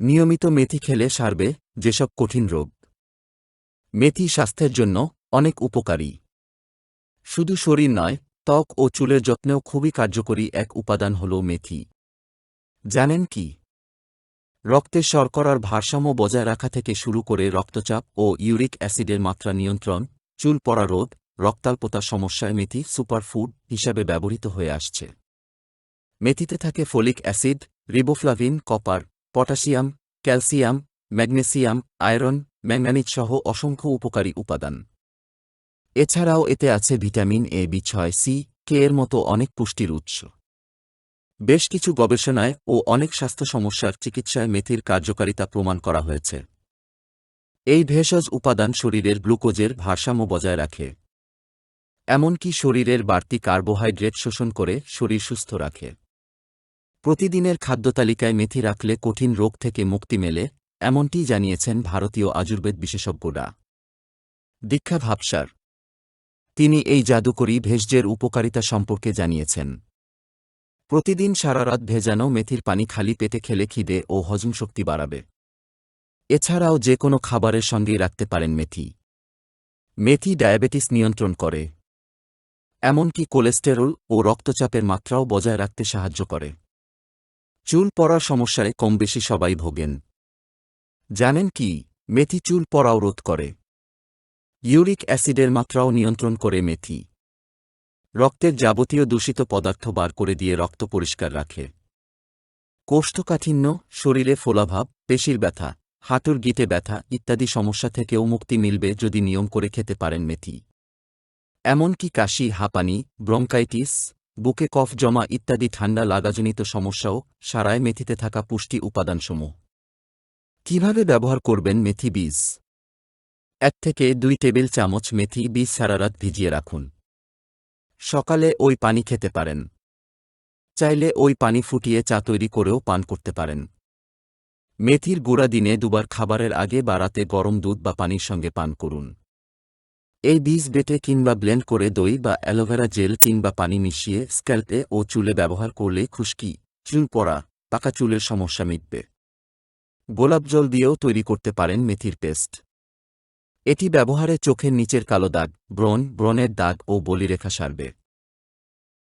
নিয়মিত মেথি খেলে সারবে যেসব কঠিন রোগ। মেথি স্বাস্থ্যের জন্য অনেক উপকারী। শুধু শরীর নয়, ত্বক ও চুলের যত্নেও খুবই কার্যকরী এক উপাদান হল মেথি। জানেন কি? রক্তে শর্করার ভারসাম্য বজায় রাখা থেকে শুরু করে রক্তচাপ ও ইউরিক অ্যাসিডের মাত্রা নিয়ন্ত্রণ, চুল পড়া রোধ, রক্তাল্পতা সমস্যায় মেথি সুপারফুড হিসাবে ব্যবহৃত হয়ে আসছে। মেথিতে থাকে folic acid, riboflavin, copper potassium, calcium, magnesium, iron manganese সহ অসংখ্য উপকারী উপাদান। এছাড়াও এতে আছে ভিটামিন এ, বি, ছয়, সি, কে এর মতো অনেক পুষ্টির উৎস। বেশ কিছু গবেষণায় ও অনেক স্বাস্থ্য সমস্যার চিকিৎসায় মেথির কার্যকারিতা প্রমাণ করা হয়েছে। এই ভেষজ উপাদান শরীরের গ্লুকোজের ভারসাম্য বজায় রাখে। এমনকি শরীরের বাড়তি কার্বোহাইড্রেট শোষণ করে শরীর সুস্থ রাখে। প্রতিদিনের খাদ্যতালিকায় মেথি রাখলে কঠিন রোগ থেকে মুক্তি মেলে এমনটিই জানিয়েছেন ভারতীয় আজুর্বেদ বিশেষজ্ঞরা। দীক্ষা ভাবসার। তিনি এই জাদুকরী ভেষজের উপকারিতা সম্পর্কে জানিয়েছেন। প্রতিদিন সারারাত ভেজানো মেথির পানি খালি পেটে খেলে খিদে ও হজম শক্তি বাড়াবে। এছাড়াও যে কোনো খাবারের সঙ্গেই রাখতে পারেন মেথি। মেথি ডায়াবেটিস নিয়ন্ত্রণ করে। এমনকি কোলেস্টেরল ও রক্তচাপের মাত্রাও বজায় রাখতে সাহায্য করে। চুল পড়ার সমস্যায় কম বেশি সবাই ভোগেন। জানেন কি? মেথি চুল পড়াও রোধ করে। ইউরিক অ্যাসিডের মাত্রাও নিয়ন্ত্রণ করে মেথি। রক্তের যাবতীয় দূষিত পদার্থ বার করে দিয়ে রক্ত পরিষ্কার রাখে। কোষ্ঠকাঠিন্য, শরীরে ফোলাভাব, পেশির ব্যথা, হাঁটুর গিটে ব্যথা ইত্যাদি সমস্যা থেকেও মুক্তি মিলবে যদি নিয়ম করে খেতে পারেন মেথি। এমনকি কাশি, হাঁপানি, ব্রঙ্কাইটিস বুকে কফ জমা ইত্যাদি ঠান্ডা লাগাজনিত সমস্যাও সারায় মেথিতে থাকা পুষ্টি উপাদানসমূহ। কীভাবে ব্যবহার করবেন মেথি বীজ? এক থেকে দুই টেবিল চামচ মেথি বীজ সারারাত ভিজিয়ে রাখুন। সকালে ওই পানি খেতে পারেন। চাইলে ওই পানি ফুটিয়ে চা তৈরি করেও পান করতে পারেন। মেথির গুঁড়া দিনে দুবার খাবারের আগে বা রাতে গরম দুধ বা পানির সঙ্গে পান করুন। এই বীজ বেটে কিংবা ব্লেন্ড করে দই বা অ্যালোভেরা জেল কিংবা পানি মিশিয়ে স্ক্যাল্পে ও চুলে ব্যবহার করলে খুশকি, চুল পড়া, পাকা চুলের সমস্যা মিটবে। গোলাপ জল দিয়েও তৈরি করতে পারেন মেথির পেস্ট। এটি ব্যবহারে চোখের নিচের কালো দাগ, ব্রণ, ব্রণের দাগ ও বলিরেখা সারবে।